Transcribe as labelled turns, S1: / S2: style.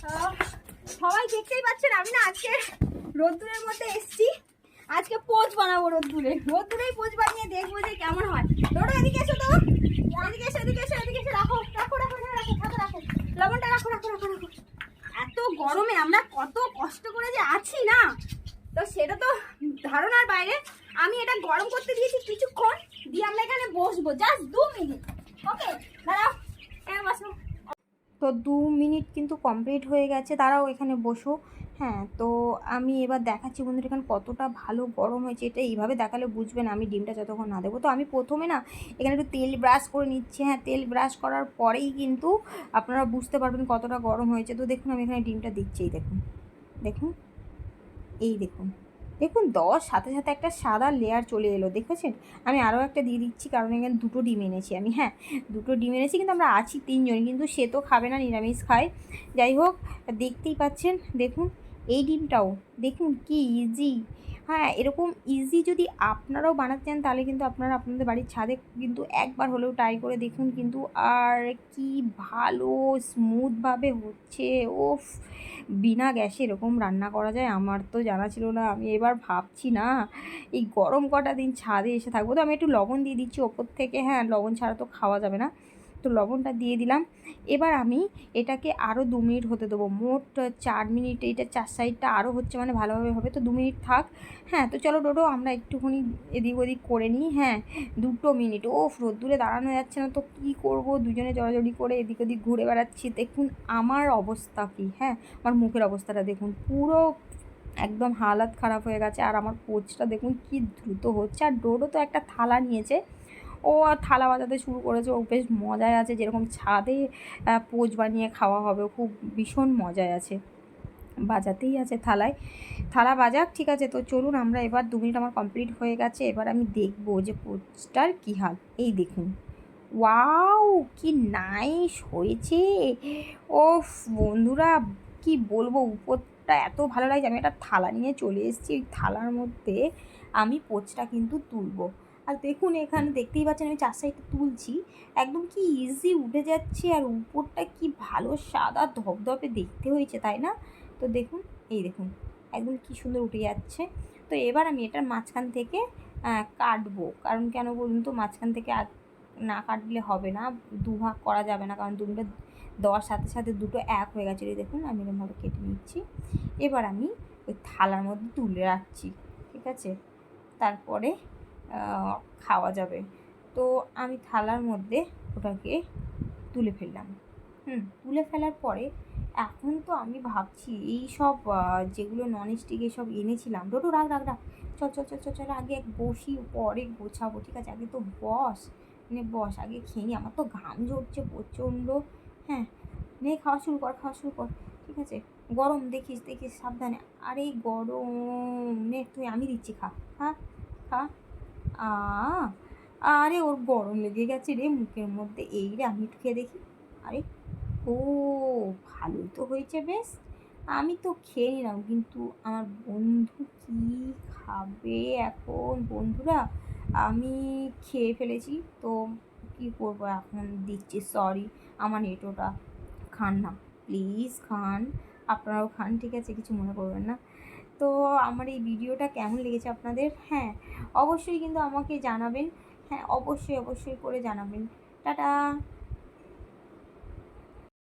S1: সবাই দেখতেই পাচ্ছেন, আমি না আজকে রোদ্দুরের মধ্যে এসছি। আজকে পোজ বানাবো রোদ্দুরে। রোদ্দুরেই পোজ বানিয়ে দেখব যে কেমন হয়। ধরো, এদিকে এসো তো। এদিকে এসো এদিকে এসো, এদিকে এসে। রাখো রাখো রাখো রাখো রাখো রাখো লবণটা রাখো রাখো রাখো রাখো। এত গরমে আমরা কত কষ্ট করে যে আছি না। তো সেটা তো ধারণার বাইরে। আমি এটা গরম করতে দিয়েছি কিছুক্ষণ। দিয়ে আমরা এখানে বসবো। জাস্ট দু মিনিট। ওকে দাঁড়াও। এখানে বসো।
S2: তো দু মিনিট কিন্তু কমপ্লিট হয়ে গেছে তারাও এখানে বসো। হ্যাঁ তো আমি এবার দেখাচ্ছি বন্ধুরা এখানে কতটা ভালো গরম হয়েছে, এটা এইভাবে দেখালে বুঝবেন আমি ডিমটা যতক্ষণ না দেবো। তো আমি প্রথমে না এখানে একটু তেল ব্রাশ করে নিচ্ছি। হ্যাঁ তেল ব্রাশ করার পরেই কিন্তু আপনারা বুঝতে পারবেন কতটা গরম হয়েছে। তো দেখুন, আমি এখানে ডিমটা দিচ্ছি দেখুন। দেখুন, এই দেখুন। দেখুন, দশ, সাথে সাথে একটা সাদা লেয়ার চলে এলো, দেখেছেন? আমি আরও একটা দিয়ে দিচ্ছি, কারণ এখানে দুটো ডিম এনেছি আমি হ্যাঁ? দুটো ডিম এনেছি, কিন্তু আমরা আছি তিনজন, কিন্তু সে তো খাবে না, নিরামিষ খায়। যাই হোক, দেখতেই পাচ্ছেন, দেখুন, এই ডিমটাও, দেখুন কি ইজি হ্যাঁ এরকম ইজি যদি আপনারাও বানাতে চান, তাহলে কিন্তু আপনারা আপনাদের বাড়ির ছাদে কিন্তু একবার হলেও ট্রাই করে দেখুন কিন্তু, আর কি ভালো স্মুথভাবে হচ্ছে। ওফ বিনা গ্যাসে এরকম রান্না করা যায়, আমার তো জানা ছিল না, আমি এবার ভাবছি না, এই গরম কটা দিন ছাদে এসে থাকব। তো আমি একটু লবণ দিয়ে দিচ্ছি ওপর থেকে হ্যাঁ লবণ ছাড়া তো খাওয়া যাবে না। তো লবণটা দিয়ে দিলাম। এবার আমি এটাকে আরও দু মিনিট হতে দেবো। মোট চার মিনিট, এইটা চার সাইডটা আরও হচ্ছে মানে ভালোভাবে হবে। তো দু মিনিট থাক। হ্যাঁ তো চলো ডোডো, আমরা একটুখানি এদিক ওদিক করে নিই। হ্যাঁ দুটো মিনিট। ও রোদ্দুরে দাঁড়ানো যাচ্ছে না তো কী করব? দুজনে জড়াজড়ি করে এদিক ওদিক ঘুরে বেড়াচ্ছি। দেখুন, আমার অবস্থা কী? হ্যাঁ আমার মুখের অবস্থাটা দেখুন। পুরো একদম হালাত খারাপ হয়ে গেছে। আর আমার কোচটা দেখুন কি দ্রুত হচ্ছে। আর ডোডো তো একটা থালা নিয়েছে। ও আর থালা বাজাতে শুরু করেছে। ও বেশ মজায় আছে। যেরকম ছাদে পোজ বানিয়ে খাওয়া হবে খুব ভীষণ মজায় আছে। বাজাতেই আছে থালায়। থালা বাজাক, ঠিক আছে? তো চলুন, আমরা এবার দু মিনিট আমার কমপ্লিট হয়ে গেছে। এবার আমি দেখব যে পোজটার কী হাল। এই দেখুন। ওয়াও! কি নাইস হয়েছে! ও বন্ধুরা, কি বলব? উপরটা এত ভালো লাগছে। আমি একটা থালা নিয়ে চলে এসেছি। ওই থালার মধ্যে আমি পোচটা কিন্তু তুলবো। আর দেখুন এখানে দেখতেই পাচ্ছেন আমি চার সাইডটা তুলছি। একদম কি ইজি উঠে যাচ্ছে আর উপরটা কি ভালো সাদা ধপধপে দেখতে হয়েছে, তাই না? তো দেখুন, এই দেখুন, একদম কি সুন্দর উঠে যাচ্ছে। তো এবার আমি এটার মাঝখান থেকে কাটবো। কারণ কেন বলুন তো, মাঝখান থেকে না কাটলে হবে না, দুভাগ করা যাবে না। কারণ দুটো দেওয়ার সাথে সাথে দুটো এক হয়ে গেছে। এই দেখুন, আমি এরকমভাবে কেটে নিচ্ছি। এবার আমি ওই থালার মধ্যে তুলে রাখছি, ঠিক আছে? তারপরে খাওয়া যাবে। তো আমি থালার মধ্যে ওটাকে তুলে ফেললাম। হুম, তুলে ফেলার পরে এখন তো আমি ভাবছি এই সব যেগুলো নন স্টিক এসব এনেছিলাম ডোটো রাগ রাখ রাগ চল চল চল চল চল, আগে এক বসি, পরে গোছাবো, ঠিক আছে? আগে তো বস মানে বস, আগে খেয়ে আমার তো ঘাম ঝরছে প্রচণ্ড। হ্যাঁ নে, খাওয়া শুরু কর, খাওয়া শুরু কর, ঠিক আছে? গরম দেখিস দেখিস, সাবধানে। আরে গরম, নে, তুই, আমি দিচ্ছি, খা খা খা। আ, আরে ওর গরম লেগে গেছে রে মুখের মধ্যে। এই রে, আমি একটু খেয়ে দেখি। আরে, ও, ভালোই তো হয়েছে বেশ। আমি তো খেয়ে নিলাম, কিন্তু আমার বন্ধু কি খাবে এখন? বন্ধুরা, আমি খেয়ে ফেলেছি, তো কি করব এখন দিচ্ছি সরি আমার নেটোটা। খান না প্লিজ খান। আপনারাও খান, ঠিক আছে, কিছু মনে করবেন না। তো আমার এই ভিডিওটা কেমন লেগেছে আপনাদের? হ্যাঁ অবশ্যই কিন্তু আমাকে জানাবেন। হ্যাঁ অবশ্যই অবশ্যই করে জানাবেন। টাটা!